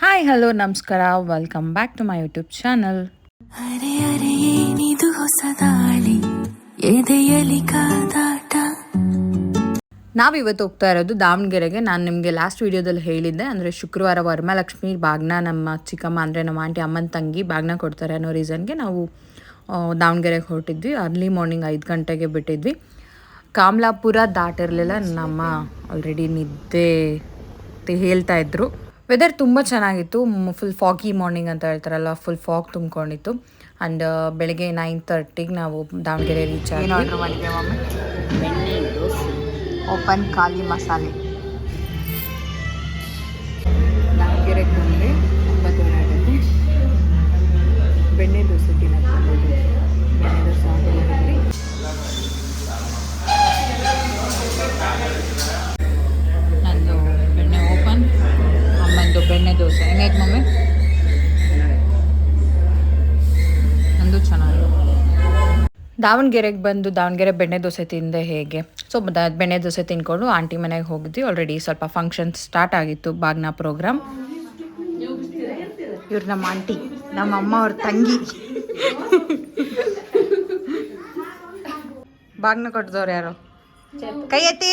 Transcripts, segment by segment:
Hi hello ನಮಸ್ಕಾರ. Welcome back to my YouTube channel ಅರೆ ಅರೆ ಏನಿದು ಹೊಸದಾಳಿ ಎದೆಯಲಿ ಕಾದಾಟ? ನಾವಿವತ್ತು ಹೋಗ್ತಾ ಇರೋದು ದಾವಣಗೆರೆಗೆ. ನಾನು ನಿಮಗೆ ಲಾಸ್ಟ್ ವೀಡಿಯೋದಲ್ಲಿ ಹೇಳಿದ್ದೆ ಅಂದರೆ ಶುಕ್ರವಾರ ವರಮಹಾಲಕ್ಷ್ಮಿ ಬಾಗ್ನ ನಮ್ಮ ಚಿಕ್ಕಮ್ಮ ಅಂದರೆ ನಮ್ಮ ಆಂಟಿ ಅಮ್ಮನ ತಂಗಿ ಬಾಗ್ನ ಕೊಡ್ತಾರೆ ಅನ್ನೋ ರೀಸನ್ಗೆ ನಾವು ದಾವಣಗೆರೆಗೆ ಹೊರಟಿದ್ವಿ. ಅರ್ಲಿ ಮಾರ್ನಿಂಗ್ ಐದು ಗಂಟೆಗೆ ಬಿಟ್ಟಿದ್ವಿ. ಕಾಮಲಾಪುರ ದಾಟಿರಲಿಲ್ಲ. ನಮ್ಮ ಆಲ್ರೆಡಿ ನಿದ್ದೆ ಹೇಳ್ತಾ ಇದ್ರು. ವೆದರ್ ತುಂಬ ಚೆನ್ನಾಗಿತ್ತು. ಫುಲ್ ಫಾಗಿ ಮಾರ್ನಿಂಗ್ ಅಂತ ಹೇಳ್ತಾರಲ್ಲ ಫುಲ್ ಫಾಗ್ ತುಂಬ್ಕೊಂಡಿತ್ತು. ಆ್ಯಂಡ್ ಬೆಳಗ್ಗೆ ನೈನ್ ತರ್ಟಿಗೆ ನಾವು ದಾವಣಗೆರೆ ರೀಚ್ ಆಗಿ ಆರ್ಡರ್ ಮಾಡಿದ್ದೇವೆ ಓಪನ್ ಖಾಲಿ ಮಸಾಲೆ. ದಾವಣಗೆರೆ ಬಂದರೆ ಒಂಬತ್ತುವರೆ ಆಗುತ್ತೆ. ಬೆಣ್ಣೆ ದೋಸೆ ಬಂದಿದ್ವಿ ಬೆಣ್ಣೆ ದೋಸೆ ಹೆಂಗೈತೆ ಮಮ್ಮಿ. ನಂದು ಚೆನ್ನಾಗಿ. ದಾವಣಗೆರೆಗೆ ಬಂದು ದಾವಣಗೆರೆ ಬೆಣ್ಣೆ ದೋಸೆ ತಿಂದೆ ಹೇಗೆ? ಸೊ ದ- ಬೆಣ್ಣೆ ದೋಸೆ ತಿನ್ಕೊಂಡು ಆಂಟಿ ಮನೆಗೆ ಹೋಗಿದ್ವಿ. ಆಲ್ರೆಡಿ ಸ್ವಲ್ಪ ಫಂಕ್ಷನ್ ಸ್ಟಾರ್ಟ್ ಆಗಿತ್ತು ಬಾಗ್ನ ಪ್ರೋಗ್ರಾಮ್ ಇವ್ರು ನಮ್ಮ ಆಂಟಿ ನಮ್ಮ ಅಮ್ಮ ಅವ್ರ ತಂಗಿ. ಬಾಗ್ನ ಕೊಟ್ಟದವ್ರು ಯಾರು? ಕೈ ಎತ್ತಿ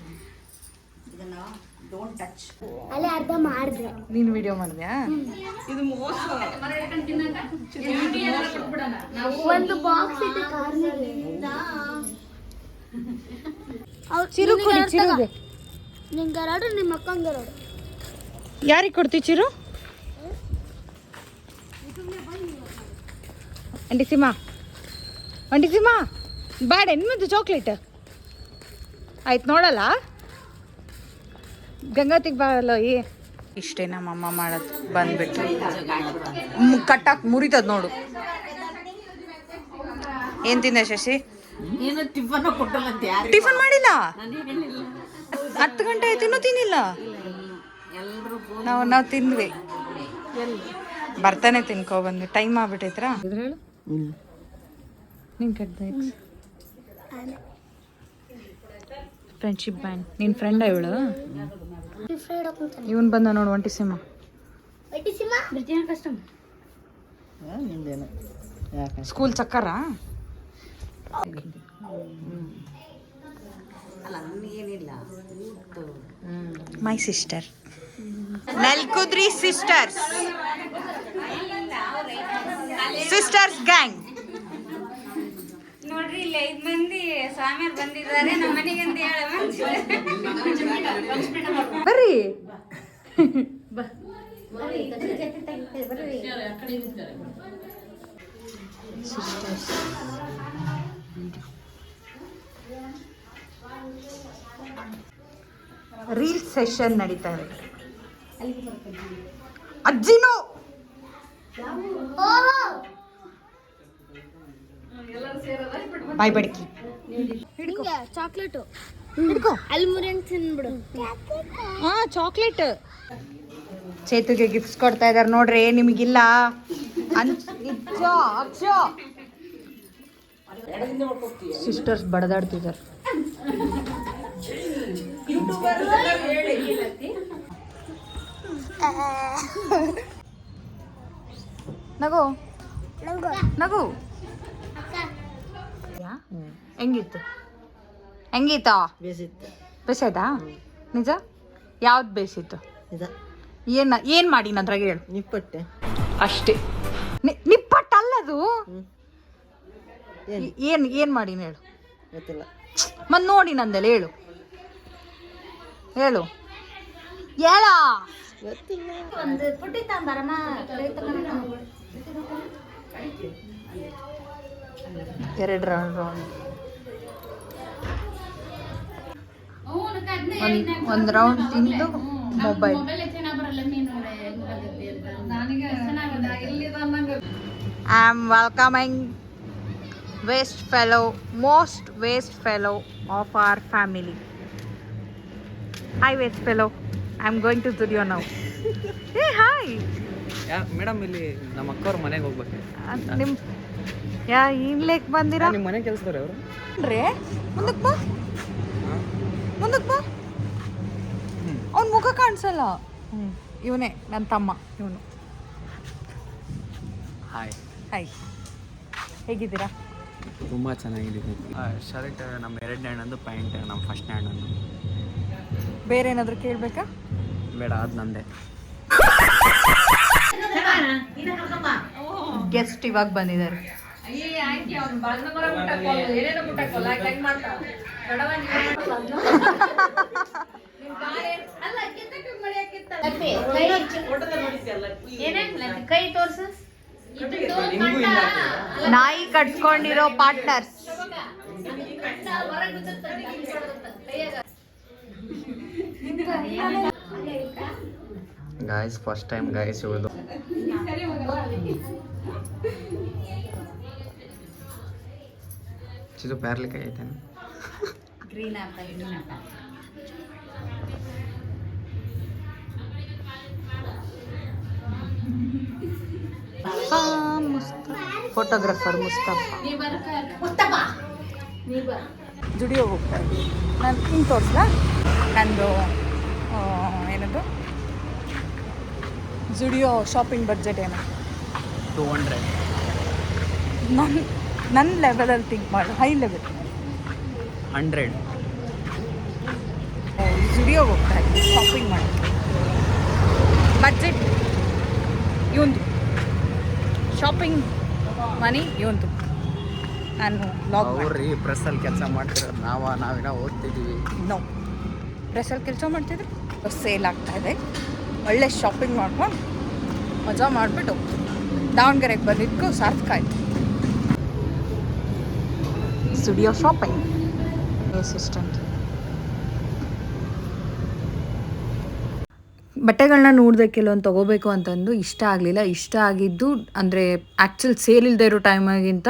ಡೋಂಟ್ ಟಚ್ ಅಲ್ಲೇ ಅರ್ಧ ಮಾಡಿದೆ. ನೀನು ವಿಡಿಯೋ ಮಾಡಿದ್ಯಾ? ಒಂದು ಬಾಕ್ಸ್ ಇದೆ ಕಾರ್ನಿಗೆ ಚಿರು ಕೊಡಿ ಚಿರುಗೆ. ನಿಂಗೆ ಎರಡು ನಿಮ್ಮ ಅಕ್ಕಂಗೆ ಯಾರಿಗೆ ಕೊಡ್ತಿ ಚಿರು? ಅಂಟಿ ಸಿಮಾ ಅಂಟಿ ಸಿಮಾ ಬ್ಯಾಡ ನಿಮ್ಮದು ಚಾಕ್ಲೇಟ್ ಆಯ್ತು ನೋಡಲ್ಲ? ಗಂಗಾತಿಗೆ ಬಾರಲ್ಲ ಏ? ಇಷ್ಟೇ ನಮ್ಮಮ್ಮ ಮಾಡೋದು ಬಂದ್ಬಿಟ್ಟು. ಕಟ್ಟಾಕ್ ಮುರಿತದ ನೋಡು. ಏನ್ ತಿಂದೆ ಶಶಿ? ಟಿಫನ್ ಕೊಟ್ಟಲ್ಲ ಅಂತ ಟಿಫನ್ ಮಾಡಿಲ್ಲ? ಹತ್ತು ಗಂಟೆ ಆಯ್ತು ಇನ್ನೂ ತಿನ್ನಿಲ್ಲ? ಎಲ್ಲರೂ ನಾವು ನಾವು ತಿಂದ್ವಿ. ಬರ್ತಾನೆ ತಿನ್ಕೋ ಬಂದ್ವಿ. ಟೈಮ್ ಆಗ್ಬಿಟ್ಟೈತ್ರ ಹೇಳು. ನಿನ್ ಕಟ್ದ ಫ್ರೆಂಡ್ಶಿಪ್ ಬ್ಯಾಂಡ್ ನಿನ್ ಫ್ರೆಂಡ್ ಇವಳು? ಇವನ್ ಬಂದ ನೋಡು ಒಂಟಿ ಸಿಂಹ ಸ್ಕೂಲ್ ಚಕ್ಕರ? ಅಲ್ಲ ಏನಿಲ್ಲ ಊಟ. ಮೈ ಸಿಸ್ಟರ್ ನಲ್ಕುದ್ರಿ ಸಿಸ್ಟರ್ಸ್ ಸಿಸ್ಟರ್ಸ್ ಗ್ಯಾಂಗ್ ಇಲ್ಲಿ ಐದ್ ಮಂದಿ ಸ್ವಾಮಿಯರ್ ಬಂದಿದ್ದಾರೆ ನಮ್ಮ ಮನೆಗೆ ಅಂತ ಹೇಳ ಬರ್ರಿ. ರೀಲ್ ಸೆಷನ್ ನಡೀತಾ ಇದೆ. ಅಜ್ಜಿನೂ. ಬಾಯ್ ಬಡ್ಕಿ ಚಾಕ್ಲೇಟ್. ಚಾಕ್ಲೇಟು ಹಿಡ್ಕೋ. ಅಲ್ಲಿ ಮುರಿಯಂಗ್ ತಿನ್ಬಿಡು. ಹಾ ಚಾಕ್ಲೇಟ್. ಚೇತುಗೆ ಗಿಫ್ಟ್ಸ್ ಕೊಡ್ತಾ ಇದಾರೆ ನೋಡ್ರಿ ನಿಮಗಿಲ್ಲ. ಸಿಸ್ಟರ್ಸ್ ಬಡದಾಡ್ತಿದ್ದಾರೆ ನಗು. ನಗು. ಯಾ? ಹೆಂಗಿತ್ತು? ಹೆಂಗಿತ್ತು ಬೇಸಿತ್ತು. ಬೇಸೈತಾ ನಿಜ? ಯಾವ್ದು ಬೇಸಿತ್ತು? ಇದ. ಏನ್ ಏನು ಮಾಡಿ ನಂತರ ಹೇಳು. ನಿಪ್ಪಟ್ಟೆ. ಅಷ್ಟೇ. ನಿಪ್ಪಟ್ಟು ಅಲ್ಲದು ಏನು? ಏನ್? ಏನ್ ಮಾಡಿ ಹೇಳು. ಗೊತ್ತಿಲ್ಲ. ಮತ್ತೆ ನೋಡಿ ನಂದೆಲ್ಲ ಹೇಳು. ಹೇಳು. ಹೇಳ. ಗೊತ್ತಿಲ್ಲ. ಒಂದು ಪುಟ್ಟಿ ತಂಬರಮ್ಮ ಎರಡು ರೌಂಡ್ ರೌಂಡ್ ಒಂದು ಒಂದು ರೌಂಡ್ ತಿಂದು mobile I am welcoming waste fellow most waste fellow of our family hi waste fellow I am going to studio ನಾವು ಏ ಹಾಯ್ ಮೇಡಮ್ ಇಲ್ಲಿ ನಮ್ಮ ಅಕ್ಕವ್ರ ಮನೆಗೆ ಹೋಗ್ಬೇಕು. ನಿಮ್ಮ ಯಾ ಇನ್ಲೇಕ್ ಬಂದಿರಾ? ನಿಮ್ಮ ಮನೆ ಕೆಲಸದವ್ರು ಅವರು. ರೇ ಮುಂದಕ್ಕೆ ಬಾ. ಮುಂದಕ್ಕೆ ಬಾ. ಅವ್ನ ಮುಖ ಕಾಣಿಸಲ್ಲ. ಹ್ಞೂ ಇವನೇ ನನ್ನ ತಮ್ಮ ಇವನು. ಹಾಯ್ ಹಾಯ್ ಹೇಗಿದ್ದೀರಾ? ತುಂಬ ಚೆನ್ನಾಗಿದ್ದೀನಿ ಶರ್ಟ್ ನಮ್ಮ ಎರಡನೇ ಹಣ್ಣಂದು ಪ್ಯಾಂಟ್ ನಮ್ಮ ಫಸ್ಟ್ನೇ ಹಣ್ಣಂದು ಬೇರೆ ಏನಾದರೂ ಕೇಳಬೇಕಾ? ಬೇಡ ಅದು ನಂದೇ. ಗೆಸ್ಟ್ ಇವಾಗ ಬಂದಿದ್ದಾರೆ. ಕೈ ತೋರ್ಸು. ನಾಯಿ ಕಟ್ಕೊಂಡಿರೋ partners guys first time guys ಇವಳು ಚಿದು ಪ್ಯಾರ್ಲಿಕಾಯಿ ಐತೇನು green apple green apple photographer Mustafa. Zudio ಹೋಗ್ತಾ ಇದ್ವಿ ನಾನು ಹಿಂಗೆ ತೋರಿಸ್ಲಾ? ನಂದು ಏನದು? ಜುಡಿಯೋ ಶಾಪಿಂಗ್ ಬಜೆಟ್ ಏನು? ಟೂ ಹಂಡ್ರೆಡ್ ನನ್ನ ನನ್ನ ಲೆವೆಲಲ್ಲಿ ಥಿಂಕ್ ಮಾಡಿ ಹೈ ಲೆವೆಲ್ ಹಂಡ್ರೆಡ್. ಜುಡಿಯೋಗೆ ಹೋಗ್ತಾ ಇದ್ದೀನಿ ಶಾಪಿಂಗ್ ಮಾಡಿ. ಬಜೆಟ್ ಇವಂದು. ಶಾಪಿಂಗ್ ಮನಿ ಇವಂದು. ನಾನು ಲಾಗ್ ಅವ್ರಿ ಪ್ರೆಸ್ಸಲ್ಲಿ ಕೆಲಸ ಮಾಡ್ತಿರೋದು ನಾವ ನಾವಿನ ಓದ್ತಿದ್ದೀವಿ ನೋ ಪ್ರೆಸ್ಸಲ್ಲಿ ಕೆಲಸ ಮಾಡ್ತಿದ್ರು ಸೇಲ್ ಆಗ್ತಾ ಇದೆ. ಒಳ್ಳೆ ಶಾಪಿಂಗ್ ಮಾಡ್ಕೊಂಡು ಮಜಾ ಮಾಡಿಬಿಟ್ಟು ದಾವಣಗೆರೆಗೆ ಬಂದಿದ್ದು ಸಾರ್ಥಕ ಆಯ್ತು. ಸ್ಟುಡಿಯೋ ಶಾಪಿಂಗ್ ಅಸಿಸ್ಟೆಂಟ್ ಬಟ್ಟೆಗಳನ್ನ ನೋಡಿದೆ ಕೆಲವೊಂದು ತೊಗೋಬೇಕು ಅಂತಂದು ಇಷ್ಟ ಆಗಲಿಲ್ಲ. ಇಷ್ಟ ಆಗಿದ್ದು ಅಂದರೆ ಆ್ಯಕ್ಚುಲ್ ಸೇಲ್ ಇಲ್ಲದೆ ಇರೋ ಟೈಮಾಗಿಂತ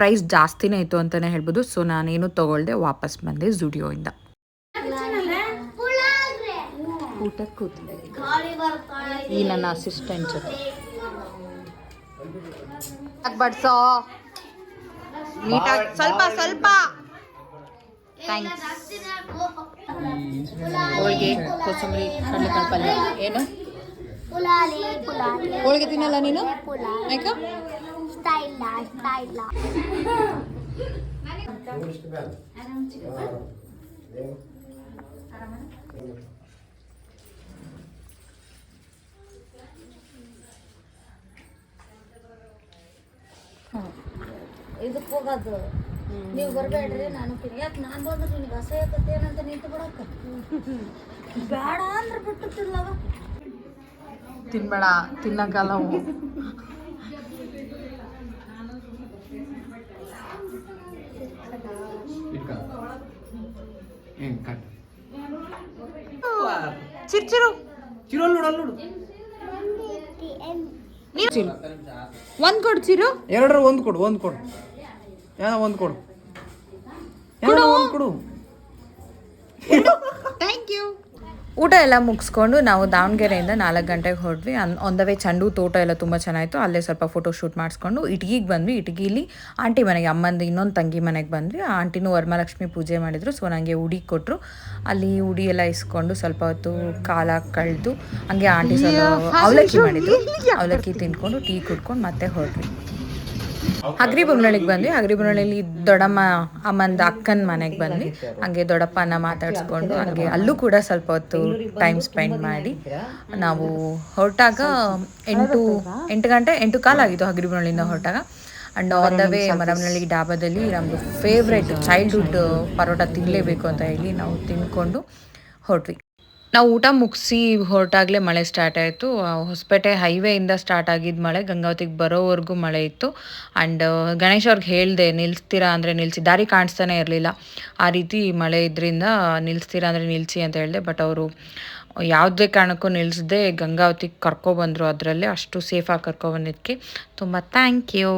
ಪ್ರೈಸ್ ಜಾಸ್ತಿನೇ ಇತ್ತು ಅಂತಲೇ ಹೇಳ್ಬೋದು. ಸೊ ನಾನೇನು ತೊಗೊಳ್ದೆ ವಾಪಸ್ ಬಂದೆ ಜುಡಿಯೋಯಿಂದ ಊಟಕ್ಕೆ ಕೂತಿದ್ದೆ ಈ ನನ್ನ ಅಸಿಸ್ಟೆಂಟ್ ಜೊತೆ. ಬಡ್ಸೋ. ನೀಟಾಗಿ ಸ್ವಲ್ಪ ಸ್ವಲ್ಪ. ಹೋಳಿಗೆ ಕೋಸಂಬರಿ ಕಡಲೆಕಾಳು ಪಲ್ಯ. ಏನು? ಹೋಳಿಗೆ ತಿನ್ನಲ್ಲ ನೀನು? ಸ್ಟೈಲ್ ಇದಕ್ಕೆ ಹೋಗೋದು ನೀವು ಬರಬೇಡ್ರಿ ನಾನು ತಿನ್- ಯಾಕೆ ನಾನು ಬಂದ್ರೆ ನಿನಗೆ ಅಸಹ್ಯ ಏನಂತ ನಿಂತು ಬಿಡಕ್ಕ ಬೇಡ ಅಂದ್ರೆ ಬಿಟ್ಟಿರ್ತಿರ್ಲವ ತಿನ್ಬೇಡ ತಿನ್ನಕ್ಕಲ್ಲ ಅವು ಏನು ಕಟ್ ಚಿರ್ಚಿರು ಚಿರೋಲ್ ನೋಡು ಅಲ್ಲಿ ನೋಡು ನೀನು ಚಿರು ಒಂದು ಕೊಡು ಚಿರು ಎರಡರ ಒಂದು ಕೊಡು ಒಂದು ಕೊಡು ಏನೋ ಒಂದು ಕೊಡು. ಏನೋ ಒಂದು ಕೊಡು. ಥ್ಯಾಂಕ್ ಯು ಊಟ ಎಲ್ಲ ಮುಗಿಸ್ಕೊಂಡು ನಾವು ದಾವಣಗೆರೆಯಿಂದ ನಾಲ್ಕು ಗಂಟೆಗೆ ಹೊರಟ್ವಿ. ಅನ್ ಆನ್ ದ ವೇ ಚಂಡು ತೋಟ ಎಲ್ಲ ತುಂಬ ಚೆನ್ನಾಗಿತ್ತು. ಅಲ್ಲೇ ಸ್ವಲ್ಪ ಫೋಟೋ ಶೂಟ್ ಮಾಡಿಸ್ಕೊಂಡು ಇಟಗಿಗೆ ಬಂದ್ವಿ. ಇಟಗಿಲಿ ಆಂಟಿ ಮನೆಗೆ ಅಮ್ಮಂದು ಇನ್ನೊಂದು ತಂಗಿ ಮನೆಗೆ ಬಂದ್ವಿ. ಆ ಆಂಟಿನೂ ವರಮಹಾಲಕ್ಷ್ಮಿ ಪೂಜೆ ಮಾಡಿದ್ರು. ಸೊ ನನಗೆ ಉಡಿ ಕೊಟ್ಟರು ಅಲ್ಲಿ ಉಡಿ ಎಲ್ಲ ಇಸ್ಕೊಂಡು ಸ್ವಲ್ಪ ಹೊತ್ತು ಕಾಲ ಕಳೆದು ಹಂಗೆ ಆಂಟಿ ಸ್ವಲ್ಪ ಅವಲಕ್ಕಿ ಮಾಡಿದ್ರು. ಅವಲಕ್ಕಿ ತಿನ್ಕೊಂಡು ಟೀ ಕುಡ್ಕೊಂಡು ಮತ್ತೆ ಹೊರಟ್ವಿ. ಹಗ್ರಿ ಬೊಮ್ಮಳಿಗೆ ಬಂದ್ವಿ. ಹಗ್ರಿ ಬೊಮ್ಮನಳ್ಳಿಲಿ ದೊಡ್ಡಮ್ಮ, ಅಮ್ಮಂದ ಅಕ್ಕನ ಮನೆಗೆ ಬಂದ್ವಿ. ಹಂಗೆ ದೊಡ್ಡಪ್ಪನ ಮಾತಾಡಿಸ್ಕೊಂಡು ಹಂಗೆ ಅಲ್ಲೂ ಕೂಡ ಸ್ವಲ್ಪ ಹೊತ್ತು ಟೈಮ್ ಸ್ಪೆಂಡ್ ಮಾಡಿ ನಾವು ಹೊರಟಾಗ ಎಂಟು ಎಂಟು ಗಂಟೆ, ಎಂಟು ಕಾಲಾಗಿತ್ತು ಹಗ್ರಿ ಬೊಮ್ಮನಳ್ಳಿಯಿಂದ ಹೊರಟಾಗ. And on the way Maramanahalli ಡಾಬಾದಲ್ಲಿ ನಮ್ಮದು ಫೇವ್ರೆಟ್ ಚೈಲ್ಡ್ಹುಡ್ ಪರೋಟ ತಿನ್ನಲೇಬೇಕು ಅಂತ ಹೇಳಿ ನಾವು ತಿನ್ಕೊಂಡು ಹೊರಟ್ವಿ. ನಾವು ಊಟ ಮುಗಿಸಿ ಹೊರಟಾಗಲೇ ಮಳೆ ಸ್ಟಾರ್ಟ್ ಆಯಿತು. ಹೊಸಪೇಟೆ ಹೈವೇಯಿಂದ ಸ್ಟಾರ್ಟ್ ಆಗಿದ್ದ ಮಳೆ, ಗಂಗಾವತಿಗೆ ಬರೋವರೆಗೂ ಮಳೆ ಇತ್ತು. ಆ್ಯಂಡ್ ಗಣೇಶ್ ಅವ್ರಿಗೆ ಹೇಳಿದೆ ನಿಲ್ಲಿಸ್ತೀರಾ ಅಂದರೆ ನಿಲ್ಲಿಸಿ ದಾರಿ ಕಾಣಿಸ್ತಾನೆ ಇರಲಿಲ್ಲ. ಆ ರೀತಿ ಮಳೆ ಇದರಿಂದ ನಿಲ್ಲಿಸ್ತೀರಾ ಅಂದರೆ ನಿಲ್ಲಿಸಿ ಅಂತ ಹೇಳಿದೆ. ಬಟ್ ಅವರು ಯಾವುದೇ ಕಾರಣಕ್ಕೂ ನಿಲ್ಲಿಸದೆ ಗಂಗಾವತಿಗೆ ಕರ್ಕೊಬಂದರು ಅದರಲ್ಲೇ. ಅಷ್ಟು ಸೇಫಾಗಿ ಕರ್ಕೊಬಂದಿದ್ದಕ್ಕೆ ತುಂಬ ಥ್ಯಾಂಕ್ ಯು